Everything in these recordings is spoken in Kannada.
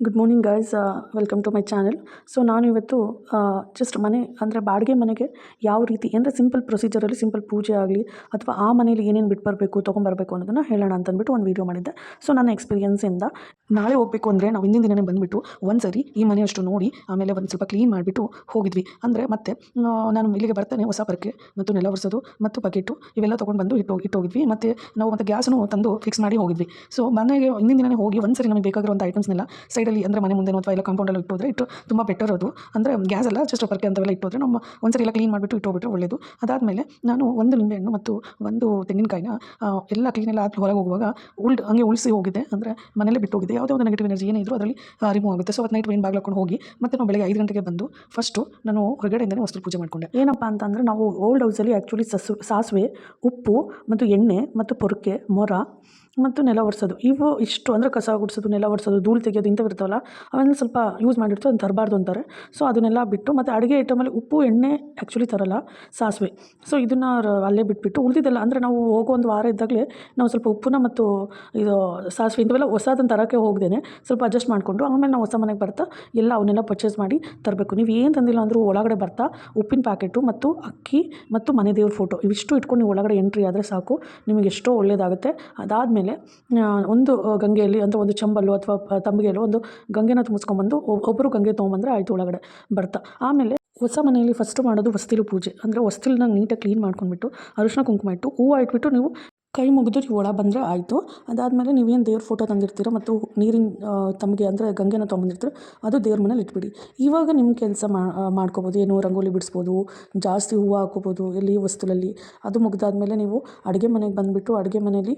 Good morning guys welcome to my channel so ನಾನು ಇವತ್ತು ಜಸ್ಟ್ ಮನೆ, ಅಂದರೆ ಬಾಡಿಗೆ ಮನೆಗೆ ಯಾವ ರೀತಿ, ಅಂದರೆ ಸಿಂಪಲ್ ಪ್ರೊಸೀಜರಲ್ಲಿ ಸಿಂಪಲ್ ಪೂಜೆ ಆಗಲಿ, ಅಥವಾ ಆ ಮನೇಲಿ ಏನೇನು ಬಿಟ್ಟು ಬರಬೇಕು, ತೊಗೊಂಬರ್ಬೇಕು ಅನ್ನೋದನ್ನು ಹೇಳೋಣ ಅಂತ ಅಂದ್ಬಿಟ್ಟು ಒಂದು ವೀಡಿಯೋ ಮಾಡಿದ್ದೆ. ಸೊ ನನ್ನ ಎಕ್ಸ್ಪೀರಿಯನ್ಸಿಂದ ನಾಳೆ ಹೋಗಬೇಕು ಅಂದರೆ ನಾವು ಹಿಂದಿನ ದಿನನೇ ಬಂದುಬಿಟ್ಟು ಒಂದು ಸರಿ ಈ ಮನೆಯಷ್ಟು ನೋಡಿ, ಆಮೇಲೆ ಒಂದು ಸ್ವಲ್ಪ ಕ್ಲೀನ್ ಮಾಡಿಬಿಟ್ಟು ಹೋಗಿದ್ವಿ. ಅಂದರೆ ಮತ್ತೆ ನಾನು ಇಲ್ಲಿಗೆ ಬರ್ತೇನೆ ಹೊಸ ಪರಕೆ ಮತ್ತು ನೆಲ ಒರೆಸೋದು, ಮತ್ತು ಬಕೆಟು, ಇವೆಲ್ಲ ತೊಗೊಂಡು ಬಂದು ಇಟ್ಟು ಇಟ್ಟೋಗಿದ್ವಿ ಮತ್ತು ನಾವು ಮತ್ತೆ ಗ್ಯಾಸನ್ನು ತಂದು ಫಿಕ್ಸ್ ಮಾಡಿ ಹೋಗಿದ್ವಿ. ಸೊ ಮನೆಗೆ ಹಿಂದಿನ ದಿನನೇ ಹೋಗಿ ಒಂದು ಸರಿ ನಮಗೆ ಬೇಕಾಗಿರುವಂಥ ಐಟಮ್ಸ್ನೆಲ್ಲ ಸೈಡಲ್ಲಿ ಅಂದರೆ ಮನೆ ಮುಂದೆ ಅಥವಾ ಎಲ್ಲ ಕಾಂಪೌಂಡಲ್ಲಿ ಇಟ್ಟೋದ್ರೆ ಇಟ್ಟು ತುಂಬ ಬೆಟರ್ ಅದು. ಅಂದರೆ ಗ್ಯಾಸ್ ಎಲ್ಲ ಜಸ್ಟ್ ಪರ್ಕೆ ಅಂಥವೆಲ್ಲ ಇಟ್ಟೋದ್ರೆ ನಮ್ಮ ಒಂದ್ಸರಿ ಎಲ್ಲ ಕ್ಲೀನ್ ಮಾಡಿಬಿಟ್ಟು ಇಟ್ಟೋಗ್ಬಿಟ್ರೆ ಒಳ್ಳೆಯದು ಅದಾದಮೇಲೆ ನಾನು ಒಂದು ನಿಂಬೆಹಣ್ಣು ಮತ್ತು ಒಂದು ತೆಂಗಿನಕಾಯಿನ ಎಲ್ಲ ಕ್ಲೀನ್ ಎಲ್ಲ ಆಗಿ ಹೊರಗೆ ಹೋಗುವಾಗ ಉಲ್ಡ್ ಹಂಗೆ ಉಳಿಸಿ ಹೋಗಿದೆ. ಅಂದರೆ ಮನೇಲೆ ಬಿಟ್ಟು ಹೋಗಿದೆ. ಯಾವುದೇ ಒಂದು ನೆಗೆಟಿವ್ ಎನರ್ಜಿ ಏನೇ ಇದ್ರೂ ಅದರಲ್ಲಿ ರಿಮೂವ್ ಆಗುತ್ತೆ. ಸೊ ಅವತ್ತು ನೈಟ್ ಏನು ಬಾಗ್ಲಾಕೊಂಡು ಹೋಗಿ ಮತ್ತೆ ನಾವು ಬೆಳಗ್ಗೆ ಐದು ಗಂಟೆಗೆ ಬಂದು ಫಸ್ಟು ನಾನು ಹೊರಗಡೆಯಿಂದಲೇ ವಸ್ತು ಪೂಜೆ ಮಾಡಿಕೊಂಡೆ. ಏನಪ್ಪ ಅಂತಂದರೆ ನಾವು ಓಲ್ಡ್ ಹೌಸಲ್ಲಿ ಆ್ಯಕ್ಚುಲಿ ಸಸು, ಸಾಸಿವೆ, ಉಪ್ಪು ಮತ್ತು ಎಣ್ಣೆ ಮತ್ತು ಪೊರಕೆ, ಮೊರ ಮತ್ತು ನೆಲ ಒರೆಸೋದು. ಇವು ಇಷ್ಟು ಅಂದರೆ ಕಸ ಗುಡಿಸೋದು, ನೆಲ ಒರೆಸೋದು, ಧೂಳು ತೆಗೆಯೋದು ಇಂಥವು ಇರ್ತಾವಲ್ಲ, ಅವೆಲ್ಲ ಸ್ವಲ್ಪ ಯೂಸ್ ಮಾಡಿರ್ತೋ ಅದನ್ನು ತರಬಾರ್ದು ಅಂತಾರೆ. ಸೊ ಅದನ್ನೆಲ್ಲ ಬಿಟ್ಟು ಮತ್ತು ಅಡುಗೆ ಐಟಮಲ್ಲಿ ಉಪ್ಪು, ಎಣ್ಣೆ ಆ್ಯಕ್ಚುಲಿ ತರಲ್ಲ, ಸಾಸಿವೆ. ಸೊ ಇದನ್ನು ಅಲ್ಲೇ ಬಿಟ್ಬಿಟ್ಟು ಉಳಿದಿದ್ದಲ್ಲ ಅಂದರೆ ನಾವು ಹೋಗೋ ಒಂದು ವಾರ ಇದ್ದಾಗಲೇ ನಾವು ಸ್ವಲ್ಪ ಉಪ್ಪನ್ನ ಮತ್ತು ಇದು ಸಾಸಿವೆ ಇಂಥವೆಲ್ಲ ಹೊಸದನ್ನು ತರೋಕ್ಕೆ ಹೋಗ್ದೇನೆ ಸ್ವಲ್ಪ ಅಡ್ಜಸ್ಟ್ ಮಾಡಿಕೊಂಡು ಆಮೇಲೆ ನಾವು ಹೊಸ ಮನೆಗೆ ಬರ್ತಾ ಎಲ್ಲ ಅವನ್ನೆಲ್ಲ ಪರ್ಚೇಸ್ ಮಾಡಿ ತರಬೇಕು. ನೀವು ಏನು ತಂದಿಲ್ಲ ಅಂದರೂ ಒಳಗಡೆ ಬರ್ತಾ ಉಪ್ಪಿನ ಪ್ಯಾಕೆಟು ಮತ್ತು ಅಕ್ಕಿ ಮತ್ತು ಮನೆ ದೇವ್ರ ಫೋಟೋ ಇವಿಷ್ಟು ಇಟ್ಕೊಂಡು ನೀವು ಒಳಗಡೆ ಎಂಟ್ರಿ ಆದರೆ ಸಾಕು. ನಿಮಗೆ ಎಷ್ಟೋ ಒಳ್ಳೆಯದಾಗುತ್ತೆ ಅದಾದಮೇಲೆ ಒಂದು ಗಂಗೆಯಲ್ಲಿ, ಅಂದರೆ ಒಂದು ಚಂಬಲ್ಲು ಅಥವಾ ತಂಬಿಗೆಯಲ್ಲೋ ಒಂದು ಗಂಗೆನ ತುಂಬಿಸ್ಕೊಂಬಂದು ಒಬ್- ಒಬ್ಬರು ಗಂಗೆ ತೊಗೊಂಬಂದ್ರೆ ಆಯಿತು ಒಳಗಡೆ ಬರ್ತಾ. ಆಮೇಲೆ ಹೊಸ ಮನೆಯಲ್ಲಿ ಫಸ್ಟ್ ಮಾಡೋದು ಹೊಸ್ತಿಲು ಪೂಜೆ. ಅಂದರೆ ಹೊಸ್ತಿಲನ್ನ ನೀಟಾಗಿ ಕ್ಲೀನ್ ಮಾಡ್ಕೊಂಡ್ಬಿಟ್ಟು ಅರಿಶಿನ ಕುಂಕುಮ ಇಟ್ಟು ಹೂವು ಇಟ್ಬಿಟ್ಟು ನೀವು ಕೈ ಮುಗಿದು ನೀವು ಒಳ ಬಂದರೆ ಆಯಿತು. ಅದಾದಮೇಲೆ ನೀವೇನು ದೇವ್ರ ಫೋಟೋ ತಂದಿರ್ತೀರ ಮತ್ತು ನೀರಿನ ತಮಗೆ ಅಂದರೆ ಗಂಗೆನ ತೊಗೊಂಬಂದಿರ್ತೀರ ಅದು ದೇವ್ರ ಮನೇಲಿ ಇಟ್ಬಿಡಿ. ಇವಾಗ ನಿಮ್ಮ ಕೆಲಸ ಮಾಡ್ಕೋಬೋದು, ಏನು ರಂಗೋಲಿ ಬಿಡಿಸ್ಬೋದು, ಜಾಸ್ತಿ ಹೂವು ಹಾಕೋಬೋದು ಎಲ್ಲಿ ವಸ್ತುಲಲ್ಲಿ. ಅದು ಮುಗಿದಾದ್ಮೇಲೆ ನೀವು ಅಡುಗೆ ಮನೆಗೆ ಬಂದುಬಿಟ್ಟು ಅಡುಗೆ ಮನೇಲಿ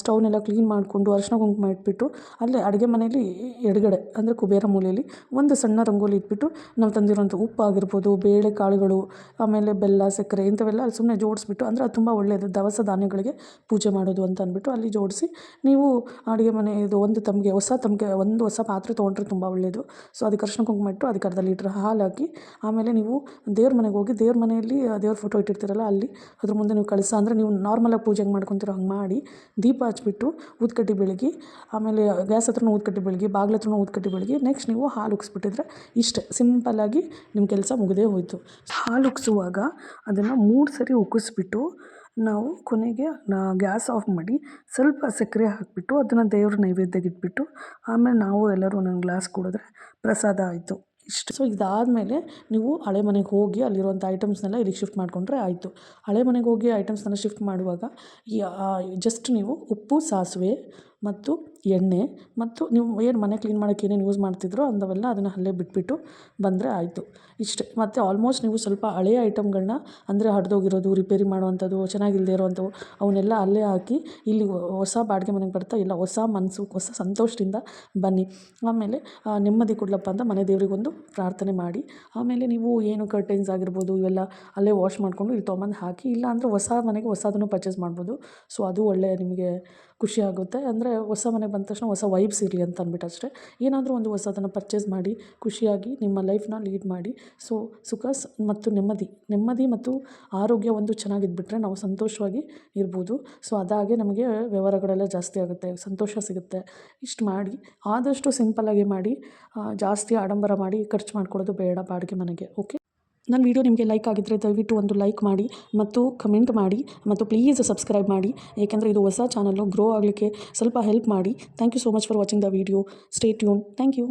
ಸ್ಟೌವ್ನೆಲ್ಲ ಕ್ಲೀನ್ ಮಾಡಿಕೊಂಡು ಅರಶಿನ ಕುಂಕುಮ ಇಟ್ಬಿಟ್ಟು ಅಲ್ಲೇ ಅಡುಗೆ ಮನೇಲಿ ಎಡಗಡೆ, ಅಂದರೆ ಕುಬೇರ ಮೂಲೆಯಲ್ಲಿ ಒಂದು ಸಣ್ಣ ರಂಗೋಲಿ ಇಟ್ಬಿಟ್ಟು ನಾವು ತಂದಿರುವಂಥ ಉಪ್ಪು ಆಗಿರ್ಬೋದು, ಬೇಳೆ ಕಾಳುಗಳು, ಆಮೇಲೆ ಬೆಲ್ಲ, ಸಕ್ಕರೆ ಇಂಥವೆಲ್ಲ ಸುಮ್ಮನೆ ಜೋಡಿಸ್ಬಿಟ್ಟು ಅಂದರೆ ಅದು ತುಂಬ ಒಳ್ಳೆಯದು ದವಸ ಧಾನ್ಯಗಳಿಗೆ ಪೂಜೆ ಮಾಡೋದು ಅಂತ ಅಂದ್ಬಿಟ್ಟು ಅಲ್ಲಿ ಜೋಡಿಸಿ ನೀವು ಅಡುಗೆ ಮನೆ ಇದು ಒಂದು ತಮಗೆ ಹೊಸ ತಮಗೆ ಒಂದು ಹೊಸ ಪಾತ್ರೆ ತೊಗೊಂಡ್ರೆ ತುಂಬ ಒಳ್ಳೆಯದು ಸೊ ಅದಕ್ಕೆ ಅರ್ಶನ ಕುಂಕುಮ ಇಟ್ಟು ಅದಕ್ಕೆ ಅರ್ಧ ಲೀಟ್ರ್ ಹಾಲು ಹಾಕಿ, ಆಮೇಲೆ ನೀವು ದೇವ್ರ ಮನೆಗೆ ಹೋಗಿ ದೇವ್ರ ಮನೆಯಲ್ಲಿ ದೇವ್ರ ಫೋಟೋ ಇಟ್ಟಿರ್ತೀರಲ್ಲ ಅಲ್ಲಿ, ಅದ್ರ ಮುಂದೆ ನೀವು ಕಳಿಸ, ಅಂದರೆ ನೀವು ನಾರ್ಮಲಾಗಿ ಪೂಜೆ ಮಾಡ್ಕೊತಿರೋ ಹಂಗೆ ಮಾಡಿ ದೀಪ ಹಚ್ಬಿಟ್ಟು ಊದ್ಕಟ್ಟಿ ಬೆಳಗಿ, ಆಮೇಲೆ ಗ್ಯಾಸ್ ಹತ್ರನೂ ಊದ್ಕಟ್ಟಿ ಬೆಳಗಿ, ಬಾಗ್ಲ ಹತ್ರನೂ ಊದ್ಕಟ್ಟಿ ಬೆಳಗ್ಗೆ ನೆಕ್ಸ್ಟ್ ನೀವು ಹಾಲು ಉಗಿಸ್ಬಿಟ್ಟಿದ್ರೆ ಇಷ್ಟೇ ಸಿಂಪಲ್ಲಾಗಿ ನಿಮ್ಮ ಕೆಲಸ ಮುಗಿದೇ ಹೋಯಿತು. ಹಾಲು ಉಗಿಸುವಾಗ ಅದನ್ನು ಮೂರು ಸರಿ ಉಗಿಸ್ಬಿಟ್ಟು ನಾವು ಕೊನೆಗೆ ಗ್ಯಾಸ್ ಆಫ್ ಮಾಡಿ ಸ್ವಲ್ಪ ಸಕ್ಕರೆ ಹಾಕಿಬಿಟ್ಟು ಅದನ್ನು ದೇವ್ರ ನೈವೇದ್ಯಕ್ಕೆ ಇಟ್ಬಿಟ್ಟು ಆಮೇಲೆ ನಾವು ಎಲ್ಲರೂ ಒಂದೊಂದು ಗ್ಲಾಸ್ ಕುಡಿದ್ರೆ ಪ್ರಸಾದ ಆಯಿತು. ಇಷ್ಟು. ಸೊ ಇದಾದಮೇಲೆ ನೀವು ಹಳೆ ಮನೆಗೆ ಹೋಗಿ ಅಲ್ಲಿರುವಂಥ ಐಟಮ್ಸ್ನೆಲ್ಲ ಇಲ್ಲಿಗೆ ಶಿಫ್ಟ್ ಮಾಡಿಕೊಂಡ್ರೆ ಆಯಿತು. ಹಳೆ ಮನೆಗೆ ಹೋಗಿ ಐಟಮ್ಸ್ನೆಲ್ಲ ಶಿಫ್ಟ್ ಮಾಡುವಾಗ ಜಸ್ಟ್ ನೀವು ಉಪ್ಪು, ಸಾಸಿವೆ ಮತ್ತು ಎಣ್ಣೆ ಮತ್ತು ನೀವು ಏನು ಮನೆ ಕ್ಲೀನ್ ಮಾಡೋಕ್ಕೆ ಏನೇನು ಯೂಸ್ ಮಾಡ್ತಿದ್ರೋ ಅಂಥವೆಲ್ಲ ಅದನ್ನು ಅಲ್ಲೇ ಬಿಟ್ಬಿಟ್ಟು ಬಂದರೆ ಆಯಿತು. ಇಷ್ಟೇ. ಮತ್ತು ಆಲ್ಮೋಸ್ಟ್ ನೀವು ಸ್ವಲ್ಪ ಹಳೆಯ ಐಟಮ್ಗಳನ್ನ ಅಂದರೆ ಹಡ್ದೋಗಿರೋದು, ರಿಪೇರಿ ಮಾಡುವಂಥದ್ದು ಚೆನ್ನಾಗಿಲ್ಲದೆ ಇರೋವಂಥವು, ಅವನ್ನೆಲ್ಲ ಅಲ್ಲೇ ಹಾಕಿ ಇಲ್ಲಿ ಹೊಸ ಬಾಡಿಗೆ ಮನೆಗೆ ಬರ್ತಾ ಇಲ್ಲ, ಹೊಸ ಮನಸ್ಸು, ಹೊಸ ಸಂತೋಷದಿಂದ ಬನ್ನಿ. ಆಮೇಲೆ ನೆಮ್ಮದಿ ಕೊಡ್ಲಪ್ಪ ಅಂತ ಮನೆ ದೇವರಿಗೊಂದು ಪ್ರಾರ್ಥನೆ ಮಾಡಿ. ಆಮೇಲೆ ನೀವು ಏನು ಕರ್ಟೈನ್ಸ್ ಆಗಿರ್ಬೋದು, ಇವೆಲ್ಲ ಅಲ್ಲೇ ವಾಶ್ ಮಾಡಿಕೊಂಡು ಇಲ್ಲಿ ತೊಗೊಂಬಂದು ಹಾಕಿ ಇಲ್ಲ ಅಂದರೆ ಹೊಸ ಮನೆಗೆ ಹೊಸದನ್ನು ಪರ್ಚೇಸ್ ಮಾಡ್ಬೋದು. ಸೊ ಅದು ಒಳ್ಳೆಯ ನಿಮಗೆ ಖುಷಿ ಆಗುತ್ತೆ. ಅಂದರೆ ಹೊಸ ಮನೆ ಬಂದ ತಕ್ಷಣ ಹೊಸ ವೈಬ್ಸ್ ಇರಲಿ ಅಂತ ಅಂದ್ಬಿಟ್ಟು ಅಷ್ಟೇ. ಏನಾದರೂ ಒಂದು ಹೊಸದನ್ನು ಪರ್ಚೇಸ್ ಮಾಡಿ, ಖುಷಿಯಾಗಿ ನಿಮ್ಮ ಲೈಫ್ನ ಲೀಡ್ ಮಾಡಿ. ಸೊ ಸುಖ ಮತ್ತು ನೆಮ್ಮದಿ. ನೆಮ್ಮದಿ ಮತ್ತು ಆರೋಗ್ಯ ಒಂದು ಚೆನ್ನಾಗಿದ್ಬಿಟ್ರೆ ನಾವು ಸಂತೋಷವಾಗಿ ಇರ್ಬೋದು. ಸೊ ಅದಾಗೆ ನಮಗೆ ವ್ಯವಹಾರಗಳೆಲ್ಲ ಜಾಸ್ತಿ ಆಗುತ್ತೆ, ಸಂತೋಷ ಸಿಗುತ್ತೆ. ಇಷ್ಟು ಮಾಡಿ, ಆದಷ್ಟು ಸಿಂಪಲ್ಲಾಗಿ ಮಾಡಿ ಜಾಸ್ತಿ ಆಡಂಬರ ಮಾಡಿ ಖರ್ಚು ಮಾಡ್ಕೊಳ್ಳೋದು ಬೇಡ ಬಾಡಿಗೆ ಮನೆಗೆ ಓಕೆ ನನ್ನ ವಿಡಿಯೋ ನಿಮಗೆ ಲೈಕ್ ಆಗಿದ್ದರೆ ದಯವಿಟ್ಟು ಒಂದು ಲೈಕ್ ಮಾಡಿ ಮತ್ತು ಕಮೆಂಟ್ ಮಾಡಿ ಮತ್ತು ಪ್ಲೀಸ್ ಸಬ್ಸ್ಕ್ರೈಬ್ ಮಾಡಿ. ಏಕೆಂದರೆ ಇದು ಹೊಸ ಚಾನಲ್ಲು ಗ್ರೋ ಆಗಲಿಕ್ಕೆ ಸ್ವಲ್ಪ ಹೆಲ್ಪ್ ಮಾಡಿ. Thank you so much for watching the video stay tune thank you